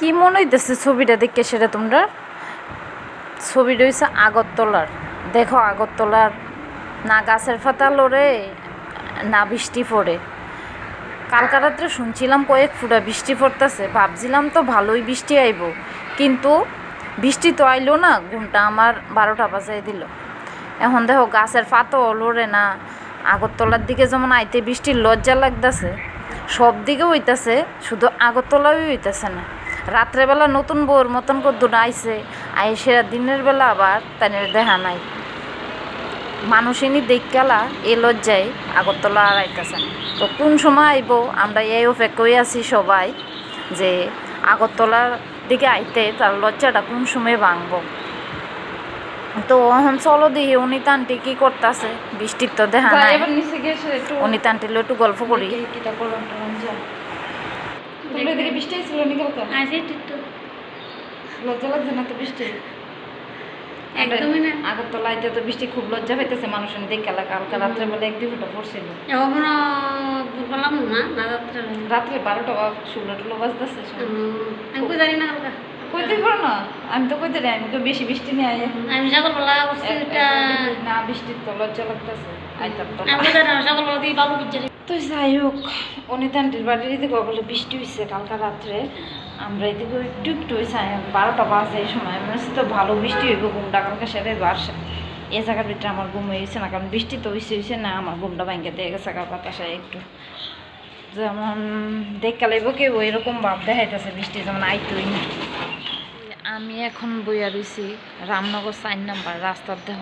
কি মনে হইতেছে ছবিটা দেখে সেটা তোমরা? ছবিটা হইছে আগরতলার। দেখো আগরতলার না গাছের পাতা লড়ে, না বৃষ্টি পড়ে। কালকা রাত্রে শুনছিলাম কয়েক ফুটা বৃষ্টি পড়তেছে। ভাবছিলাম তো ভালোই বৃষ্টি আইব। কিন্তু বৃষ্টি তো আইলো না, ঘুমটা আমার বারোটা বাজাই দিল। এখন দেখো গাছের পাতাও লড়ে না। আগরতলার দিকে যেমন আইতে বৃষ্টির লজ্জা লাগতেছে, সব দিকে হইতাছে, শুধু আগরতলাই হইতাছে না। রাত্রেবেলা নতুন বউর মতন আইছে আইসে দিনের বেলা আবার তাদের দেখা নাই। মানুষিনী দেখকালা এ লজ্জায় আগরতলা আর আইতাছে না। তো কোন সময় আইব আমরা এই অপেক্ষায় আছি সবাই যে আগরতলার দিকে আইতে তার লজ্জাটা কোন সময় ভাঙবো। তো এখন চলো দিই অনিতা আন্টি কি করতেছে বৃষ্টির তো দেখা নাই। অনিতা আন্টির একটু গল্প করি দেখি কিটা করলাম টলাম যা তোমরা এদিকে বৃষ্টি ছিল নাকি কালকে আজ একটু লজ্জা লাগছে না তো বৃষ্টি একদমই না আগের তো লাইতে তো বৃষ্টি খুব লজ্জা পাইতেছে মানুষের দেখে কালকে রাত্রে বলে এক দুই ফুটা পড়ছিল এখন বললাম না না যাত্রা রাত্রে বারোটা বা ষোলো টোলো বাজতেছে আমি জানি না কালকা কইতে পারো না? আমি তো কইতে আমি তো বেশি বৃষ্টি নিয়ে আই আমি সকালবেলা না বৃষ্টির তো লজ্জা লাগতেছে আইতাম তো আমি কই সকালবেলা দিয়ে বাবু পিচ্ছারি তো যাই হোক অনিতা আন্টির বাড়ির এদিকে বলে বৃষ্টি হয়েছে কালকা রাত্রে। আমরা এদিকে একটু একটু হয়েছে বারোটা বাজে এই সময়। মনে হচ্ছে তো ভালো বৃষ্টি হইব ঘুমটা কালকে সেটাই বাসা এ জায়গার ভিতরে আমার ঘুম হয়েছে না কারণ বৃষ্টি তো হয়েছে হয়েছে না আমার ঘুমটা ব্যাংকে দিয়ে গেছে কাল বাতাসায় একটু। যেমন দেখতে লাগব কি এরকম ভাব দেখাইতেছে বৃষ্টি যেমন আইতই না। আমি এখন বইয়া রয়েছি রামনগর চার নাম্বার, রাস্তার দেহ।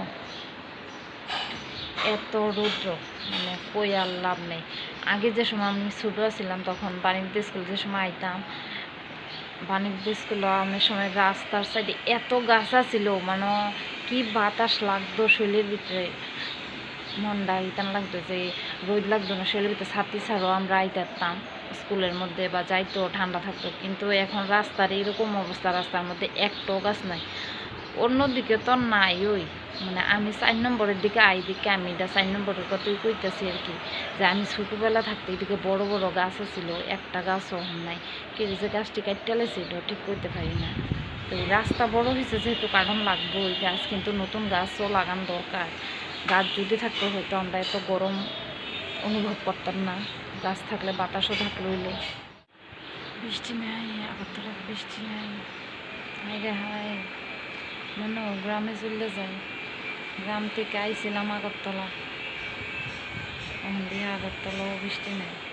এত রৌদ্র মানে কই আর লাভ নেই। আগে যে সময় আমি ছোটো ছিলাম, তখন বাণিজ্য স্কুল যে সময় আইতাম, বাণিজ্য স্কুল আমের সময় রাস্তার সাইডে এত গাছ ছিল মানে কি বাতাস লাগতো শরীরের ভিতরে। মনটা ইতান লাগতো যে রোদ লাগতো না শরীরের ভিতরে ছাতি ছাড়ো আমরা আইতাম। স্কুলের মধ্যে বা যাইতো ঠান্ডা থাকতো। কিন্তু এখন রাস্তার এরকম অবস্থা, রাস্তার মধ্যে একটাও গাছ নাই। অন্যদিকে তো নাই ওই। মানে আমি চার নম্বরের দিকে, আই দিকে, আমি এটা চার নম্বরের কথাই কইতেছি আর কি। যে আমি ছোটোবেলা থাকতে এদিকে বড় বড় গাছ ছিল একটা গাছও নাই। কে যে গাছটি কাটতে লেছে, এটাও ঠিক করতে পারি না। তো রাস্তা বড় হয়েছে যেহেতু কারণ লাগবে ওই গাছ, কিন্তু নতুন গাছও লাগানো দরকার। গাছ যদি থাকতো হয়তো আমরা এত গরম অনুভব করতাম না। গাছ থাকলে, বাতাসও ঢাক রইল বৃষ্টি নাই আগরতলা বৃষ্টি নাই। হায়। রে হায় গ্রামে চলে যাই গ্রাম থেকে আইছিলাম আগরতলা। এখন দিয়ে আগরতলাও বৃষ্টি নেই।